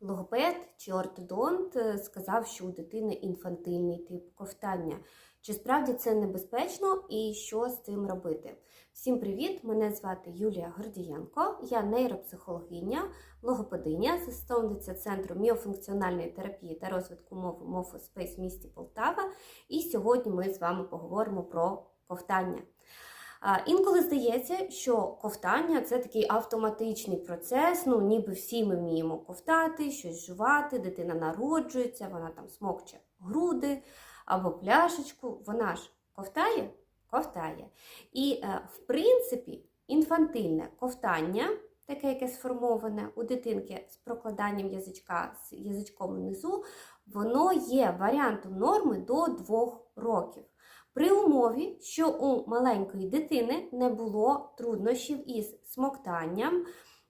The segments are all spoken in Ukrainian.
Логопед чи ортодонт е, сказав, що у дитини інфантильний тип ковтання. Чи справді це небезпечно і що з цим робити? Всім привіт! Мене звати Юлія Гордієнко, я нейропсихологиня, логопединя, засновниця Центру міофункціональної терапії та розвитку мови MofoSpace в місті Полтава. І сьогодні ми з вами поговоримо про ковтання. Інколи здається, що ковтання це такий автоматичний процес. Ну, ніби всі ми вміємо ковтати, щось жувати, дитина народжується, вона там смокче груди або пляшечку. Вона ж ковтає? Ковтає. І, е, в принципі, інфантильне ковтання, таке, яке сформоване у дитинки з прокладанням язичка з язичком внизу, воно є варіантом норми до 2 років. При умові, що у маленької дитини не було труднощів із смоктанням,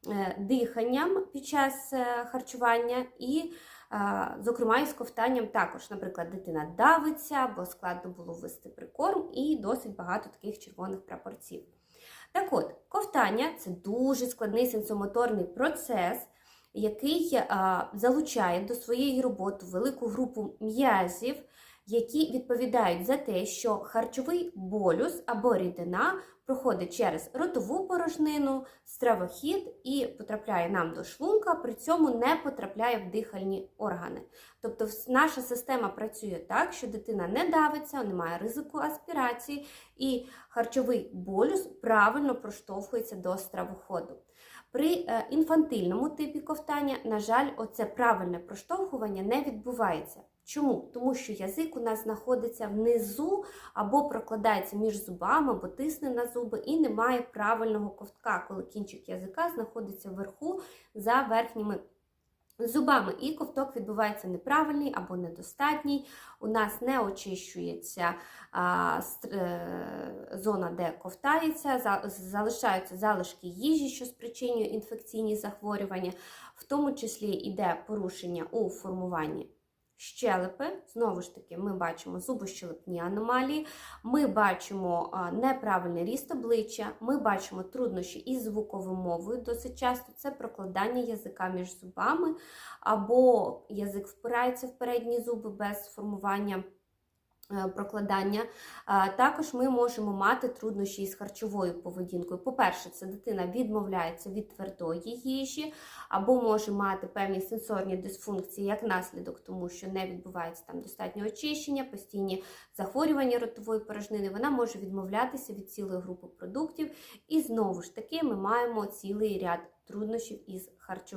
е, диханням під час е, харчування і, е, зокрема, із ковтанням також. Наприклад, дитина давиться або складно було ввести прикорм, і досить багато таких червоних прапорців. Так от, ковтання це дуже складний сенсомоторний процес, який залучає до своєї роботи велику групу м'язів, які відповідають за те, що харчовий болюс або рідина проходить через ротову порожнину, стравохід і потрапляє нам до шлунка, при цьому не потрапляє в дихальні органи. Тобто наша система працює так, що дитина не давиться, немає ризику аспірації, і харчовий болюс правильно проштовхується до стравоходу. При е, інфантильному типі ковтання, на жаль, оце правильне проштовхування не відбувається. Чому? Тому що язик у нас знаходиться внизу або прокладається між зубами, або тисне на зуби, і немає правильного ковтка, коли кінчик язика знаходиться вверху за верхніми зубами. І ковток відбувається неправильний або недостатній. У нас не очищується а, е, зона, де ковтається, залишаються залишки їжі, що спричинює інфекційні захворювання, в тому числі йде порушення у формуванні. Щелепи, знову ж таки, ми бачимо зубощелепні аномалії, ми бачимо неправильний ріст обличчя, ми бачимо труднощі із звуковою мовою. Досить часто це прокладання язика між зубами, або язик впирається в передні зуби без формування. Е, Прокладання. Також ми можемо мати труднощі із харчовою поведінкою. По-перше, це дитина відмовляється від твердої їжі, або може мати певні сенсорні дисфункції як наслідок, тому що не відбувається там достатньо очищення, постійні захворювання ротової порожнини. Вона може відмовлятися від цілої групи продуктів. І знову ж таки ми маємо цілий ряд труднощів із харчуванням.